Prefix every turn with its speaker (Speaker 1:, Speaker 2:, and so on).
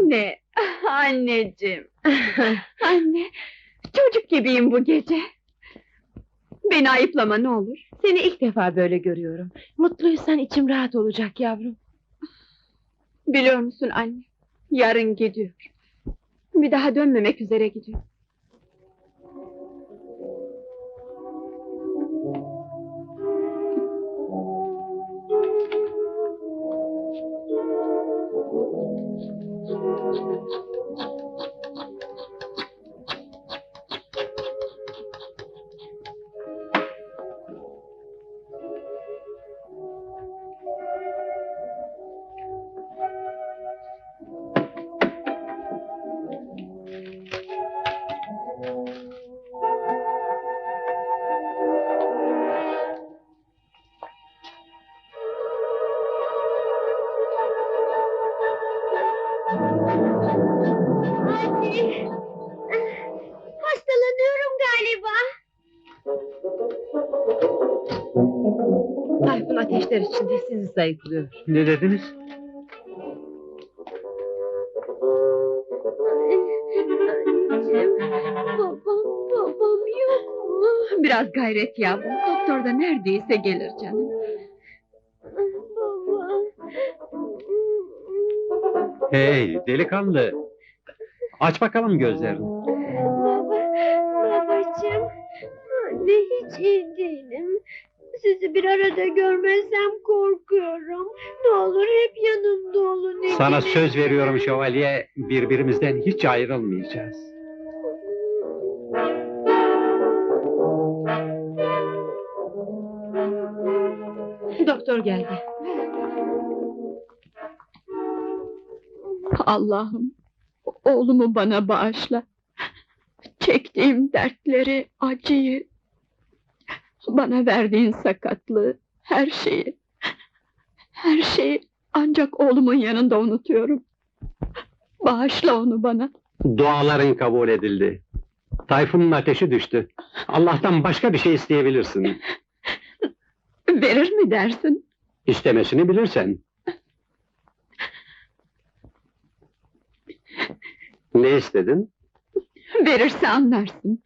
Speaker 1: Anne, anneciğim. Anne, çocuk gibiyim bu gece. Beni ayıplama ne olur.
Speaker 2: Seni ilk defa böyle görüyorum. Mutluysan içim rahat olacak yavrum.
Speaker 1: Biliyor musun anne? Yarın gidiyor. Bir daha dönmemek üzere gidiyor.
Speaker 3: Galiba.
Speaker 2: Tayfun ateşler içinde sizi sayıklıyor.
Speaker 4: Ne dediniz?
Speaker 3: Anneciğim, babam, babam yok mu?
Speaker 1: Biraz gayret yavrum. Doktor da neredeyse gelir canım.
Speaker 3: Baba.
Speaker 4: Hey delikanlı. Aç bakalım gözlerini.
Speaker 3: Anne hiç iyi değilim. Sizi bir arada görmezsem korkuyorum. Ne olur hep yanımda olun.
Speaker 4: Sana
Speaker 3: ilgilenin.
Speaker 4: söz veriyorum şövalye. Birbirimizden hiç ayrılmayacağız.
Speaker 2: Doktor geldi.
Speaker 1: Allah'ım, oğlumu bana bağışla. Çektiğim dertleri, acıyı, bana verdiğin sakatlığı, her şeyi, her şeyi ancak oğlumun yanında unutuyorum. Bağışla onu bana.
Speaker 4: Duaların kabul edildi. Tayfun'un ateşi düştü. Allah'tan başka bir şey isteyebilirsin.
Speaker 1: Verir mi dersin?
Speaker 4: İstemesini bilirsen. Ne istedin?
Speaker 1: Verirse anlarsın.